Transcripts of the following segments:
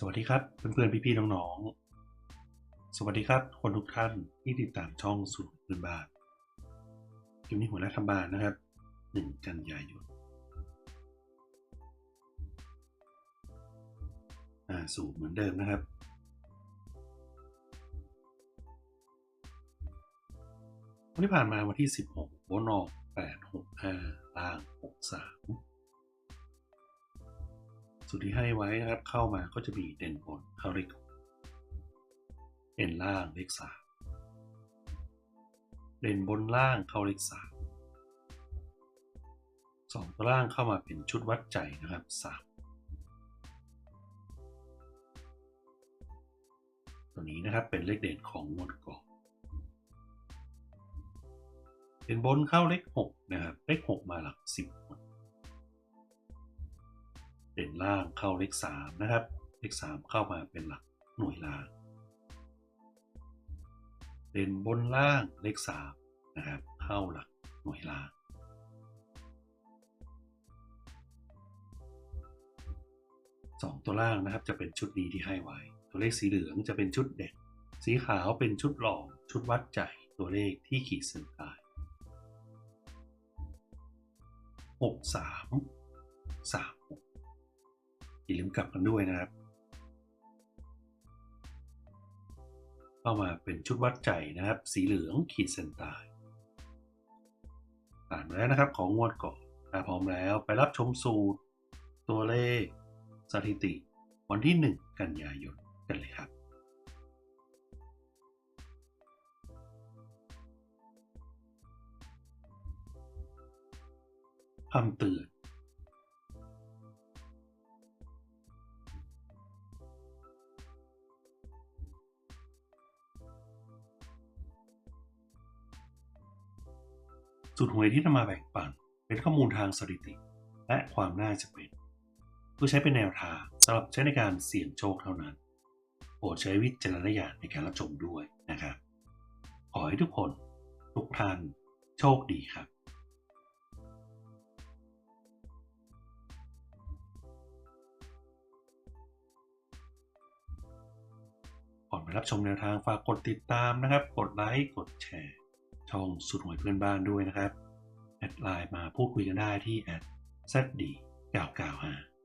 สวัสดีครับเพื่อนๆพี่ๆน้องๆ สวัสดีครับ คนทุกท่านที่ติดตามช่องสูตรพื้นบ้านคลิปนี้หัวหน้าทำบ้านนะครับ 1 กันยายนอ่าสูตรเหมือนเดิมนะครับวันที่ผ่านมาวันที่ 16บนออก865ล่าง 63 สูตรที่ให้ไว้นะครับเข้ามาก็จะมีเด่นบนเข้าเลขหกเด่นล่างเลขสามเด่นบนล่างเข้าเลขสามสองตัวล่างเข้ามาเป็นชุดวัดใจนะครับสามตัวนี้นะครับเป็นเลขเด่นของงวดก่อนเด่นบนเข้าเลขหกนะครับเลขหกมาหลักสิบ เด่นล่างเข้าเลขสามนะครับ เลขสามเข้ามาเป็นหลักหน่วยล่างเด่นบนล่างเลขสามนะครับเข้าหลักหน่วยล่างสองตัวล่างนะครับจะเป็นชุดนี้ที่ให้ไว้ ตัวเลขสีเหลืองจะเป็นชุดเด่นสีขาวเป็นชุดรองชุดวัดใจตัวเลขที่ขีดเส้นใต้หกสามสาม อย่าลืมกลับกันด้วยนะครับ เข้ามาเป็นชุดวัดใจนะครับ สีเหลืองขีดเส้นใต้ผ่านแล้วนะครับของงวดก่อนถ้าพร้อมแล้วไปรับชมสูตร ตัวเลข สถิติ วันที่ 1 กันยายนกันเลยครับคำเตือน สูตรหวยที่นำมาแบ่งปัน เป็นข้อมูลทางสถิติ และความน่าจะเป็นเพื่อใช้เป็นแนวทางสำหรับใช้ในการเสี่ยงโชคเท่านั้นโปรดใช้วิจารณญาณในการรับชมด้วยนะครับ ขอให้ทุกคน ทุกท่านโชคดีครับก่อนไปรับชมแนวทางฝากกดติดตามนะครับ กดไลค์ กดแชร์ ช่องสุดหวยเพื่อนบ้านด้วยนะครับ แอดไลน์มาพูดคุยกันได้ที่แอด zd 995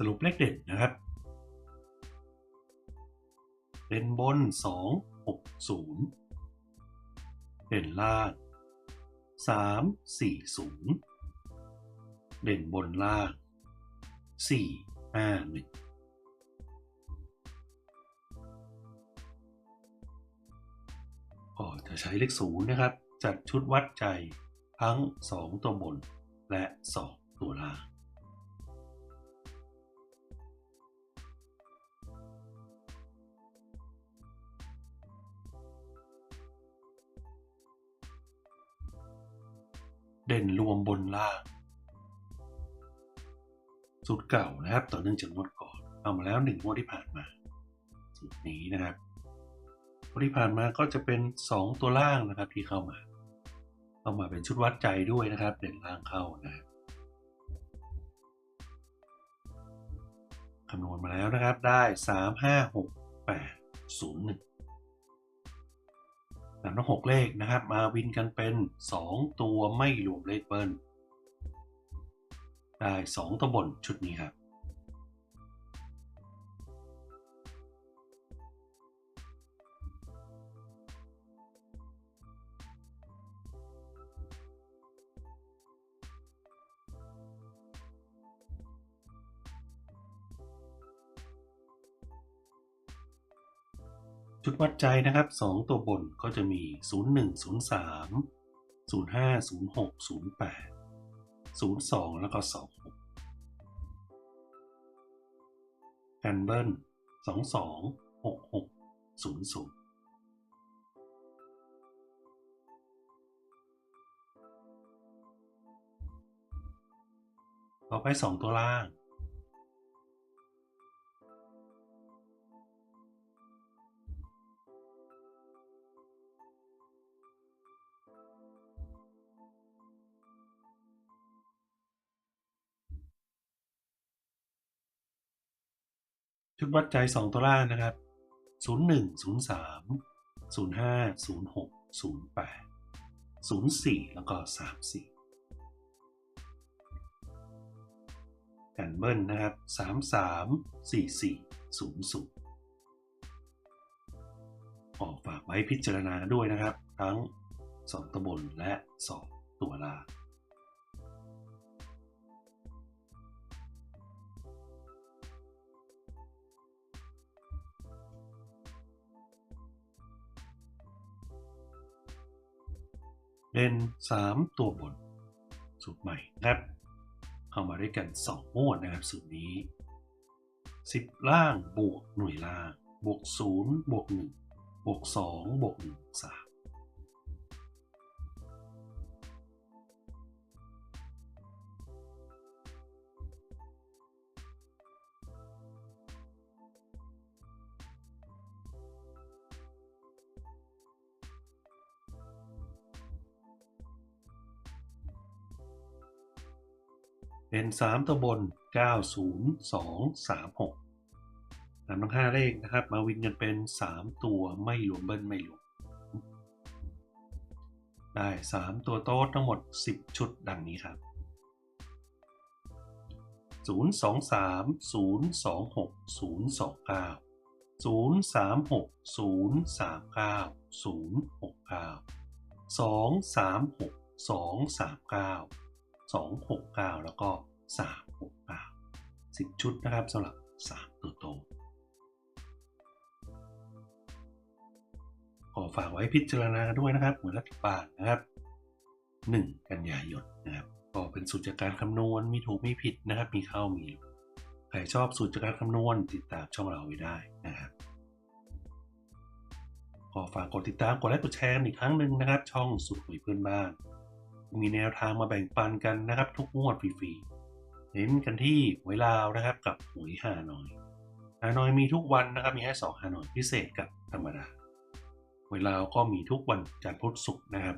สรุปเลขเด่นนะครับ เด่นบน 2 6 0 เด่นล่าง 3 4 0 เด่นบนล่าง 4 5 1ก็จะใช้เลขศูนย์นะครับ จัดชุดวัดใจทั้ง 2 ตัวบนและ 2 ตัวล่าง เด่นรวมบนล่าง สูตรเก่านะครับ ต่อเนื่องจากงวดก่อน เอามาแล้วหนึ่งงวดที่ผ่านมา สูตรนี้นะครับงวดที่ผ่านมาก็จะเป็น 2 ตัวล่างนะครับที่เข้ามา เข้ามาเป็นชุดวัดใจด้วยนะครับ เด่นล่างเข้านะครับคำนวณมาแล้วนะครับได้ 3 5 6 8 0 1 นำทั้งหกเลขนะครับ มาวินกันเป็น 2 ตัวไม่รวมเลขเบิ้ลได้ 2ตัวบนชุดนี้ครับ ชุดวัดใจนะครับ 2 ตัวบนก็จะมี 01 03 05 06 08 02 แล้วก็ 26 กันเบิ้ล 22 66 00ต่อไป 2 ตัวล่าง ชุดวัดใจ 2 ตัวล่างนะครับ 01 03 05 06 08 04 แล้วก็ 34 กันเบิ้ลนะครับ 33 44 00ออกฝากไว้พิจารณาด้วยนะครับ ทั้ง 2ตัวบนและ 2 ตัวล่าง เด่น 3 ตัวบน สูตรใหม่ครับเข้ามาด้วยกัน 2 งวดนะครับสูตรนี้ 10 ล่างบวกหน่วยล่าง บวก 0 บวก 1 บวก 2 บวก 1 3 เป็น 3 ตัวบน 90236นำทั้ง5เลขนะครับ มาวินกันเป็น 3 ตัวไม่รวมเบิ้ลไม่รวมได้ 3 ตัวโต๊ดทั้งหมด 10 ชุดดังนี้ครับ 023 026 029 036 039 069 236 239 269 แล้วก็ 369 10 ชุดนะครับสำหรับ 3 ตัวโตขอฝากไว้พิจารณาด้วยนะครับเหมือนรัฐบาลนะครับ 1 กันยายนนะครับก็เป็นสูตรจากการคำนวณมีถูกมีผิดนะครับ มีเข้ามีใครชอบสูตรจากการคำนวณติดตามช่องเราไว้ได้นะครับขอฝากกดติดตามกดไลค์กดแชร์อีกครั้งหนึ่งนะครับ ช่องสุดหวยเพื่อนบ้าน มีแนวทางมาแบ่งปันกันนะครับ ทุกงวดฟรีๆเน้นกันที่หวยลาวนะครับ กับหวยฮานอยฮานอยมีทุกวันนะครับมีให้สองฮานอยพิเศษกับธรรมดาหวยลาวก็มีทุกวันจันทร์พุธศุกร์นะครับ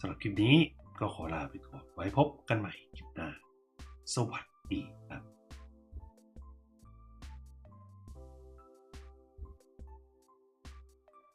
สำหรับคลิปนี้ก็ขอลาไปก่อนไว้พบกันใหม่คลิปหน้า สวัสดีครับ